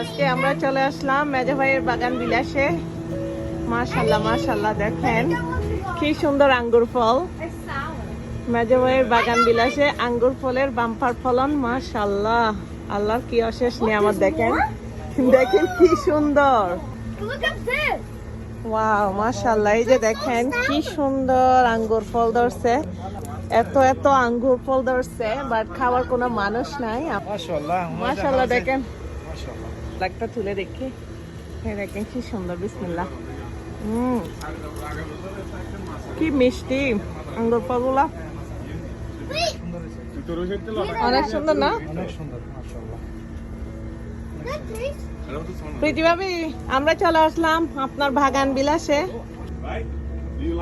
আজকে আমরা চলে আসলাম মেজা ভাইয়ের বাগান বিলাসে। মাশাল্লাহ মাশাল্লাহ দেখেন। কি সুন্দর আঙ্গুর ফল। মেজা ভাইয়ের বাগান বিলাসে আঙ্গুর ফলের বাম্পার ফলন মাশাল্লাহ আল্লাহর কি অশেষ নিয়ামত দেখেন। দেখেন কি সুন্দর। ওয়াও মাশাল্লাহ এই যে দেখেন কি সুন্দর আঙ্গুর ফল ধরছে। এত এত আঙ্গুর ফল ধরছে বাট খাওয়ার কোনো মানুষ নাই। মাশাআল্লাহ মাশাল্লাহ দেখেন। মাশাআল্লাহ তুলে দেখি। এই দেখেন কি সুন্দর বিসমিল্লাহ। হুম কি মিষ্টি আঙ্গুর অনেক সুন্দর না. প্রীতিভাবি আমরা চলে আসলাম আপনার বাগান বিলাসে।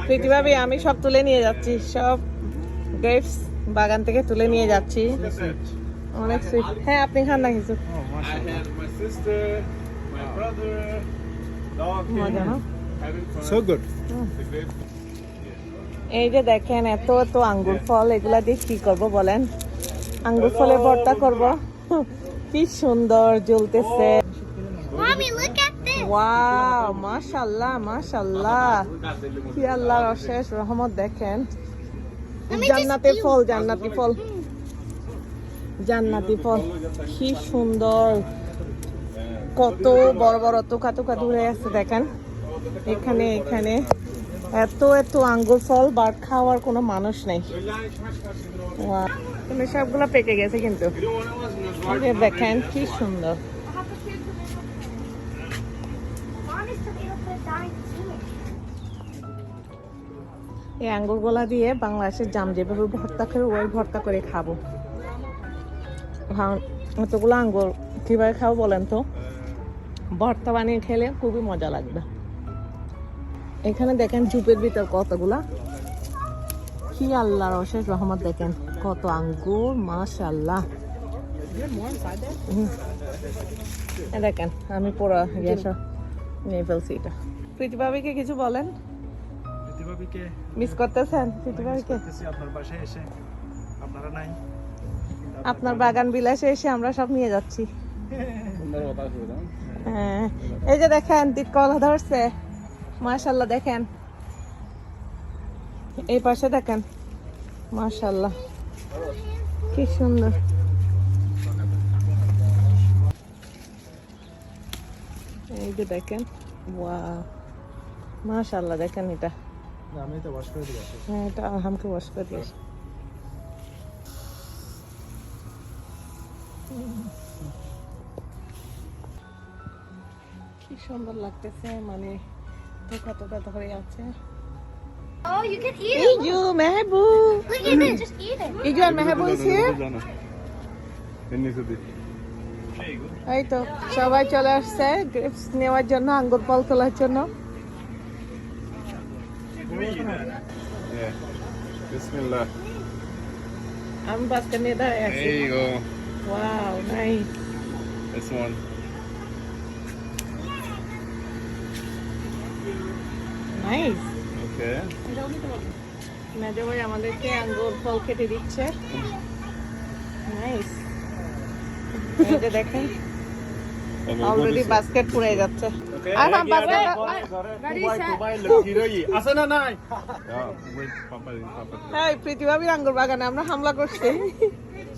প্রীতিভাবি আমি সব তুলে নিয়ে যাচ্ছি সব গ্রেপস বাগান থেকে তুলে নিয়ে যাচ্ছি। অনেক সুইট হ্যাঁ আপনি খান না কিছু? ও মাশাআল্লাহ my sister, my brother, dog. মজা না. So good. এই যে দেখেন এত এত আঙ্গুর ফল এগুলা দিয়ে কি করব বলেন? আঙ্গুর ফলে ভর্তা করব। কি সুন্দর জ্বলতেছে। Mommy, look at this. Wow মাশাআল্লাহ মাশাআল্লাহ কি আল্লাহর অশেষ রহমত দেখেন। জান্নাতি ফল জান্নাতি ফল। জান্নাতি ফল কি সুন্দর। কত বড় বড় তোকা তোকা দূরে আছে দেখেন। এখানে এখানে। এত এত আঙ্গুর ফল, বাট খাওয়ার কোনো মানুষ নেই। সবগুলো পেকে গেছে কিন্তু। দেখেন, কি সুন্দর. এই আঙ্গুরগুলা দিয়ে বাংলাদেশের জাম যেভাবে ভর্তা করে ওই ভর্তা করে খাব। এতগুলো আঙ্গুর কীভাবে খাব বলেন তো? ভর্তা বানিয়ে খেলে খুবই মজা লাগবে। এখানে দেখেন জুপের ভিতর কতগুলা? কি আল্লাহর অশেষ রহমত দেখেন কত আঙ্গুর মাশাল্লাহ। দেখেন আমি পুরো গ্যাস নিয়ে ফেলছি এটা। প্রীতিভাবিকে কিছু বলেন? মিস করতেছেন প্রীতিভাবিকে আপনার বাসায় এসে। আপনারা নাই? আপনার বাগান বিলাসে এসে আমরা সব নিয়ে যাচ্ছি। হ্যাঁ। এই যে দেখেন কলা ধরছে। মাশাল্লাহ দেখেন। এই পাশে দেখেন। মাশাল্লাহ কি সুন্দর। এই যে দেখেন ওয়া মাশাল্লাহ দেখেন এটা। আমি তো বাস করে দিয়ে আসি হ্যাঁ এটা আলহামকে ওয়াশ করে দিয়েছে। কি সুন্দর লাগতেছে মানে টোকা ধরে আছে। Oh, you can eat it. ইজু মেহবু Look at it. Just eat it. ইজু আর মেহবু ইসে এমনি এই তো সবাই চলে আসছে গ্রেপস নেওয়ার জন্য আঙ্গুর ফল তোলার জন্য। আমি বাসকে নিয়ে দাঁড়ায় আছি। Wow nice This one. Nice Okay. মেজো ভাই আমাদেরকে আঙ্গুর ফল কেটে দিচ্ছে। নাইস এই দেখেন অলরেডি বাস্কেট পুড়ে যাচ্ছে। আর বাস্কেট আছে না নাই? আঙ্গুর বাগানে আমরা হামলা করছি।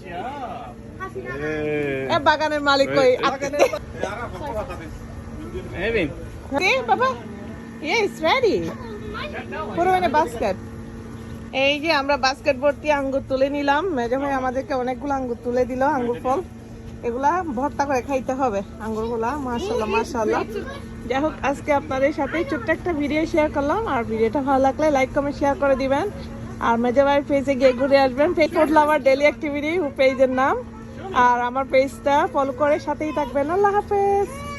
Hey. এ বাগানের মালিক কই? আপনি in a basket. এই যে আমরা বাস্কেট ভর্তি আঙ্গুর তুলে নিলাম। মেজো ভাই আমাদেরকে অনেকগুলো আঙ্গুর তুলে দিল আঙ্গুর ফল। এগুলা ভর্তা করে খাইতে হবে আঙ্গুরগুলা মাশাল্লাহ মাশাল্লাহ যাই হোক আজকে আপনাদের সাথে ছোট্ট একটা ভিডিও শেয়ার করলাম। আর ভিডিওটা ভালো লাগলে লাইক কমেন্ট শেয়ার করে দিবেন। আর মেজো ভাই পেজে গিয়ে ঘুরে আসবেন। ফুড লাভার ডেলি অ্যাক্টিভিটি পেজের নাম। আর আমার পেজটা ফলো করে সাথেই থাকবেন। আল্লাহ হাফেজ।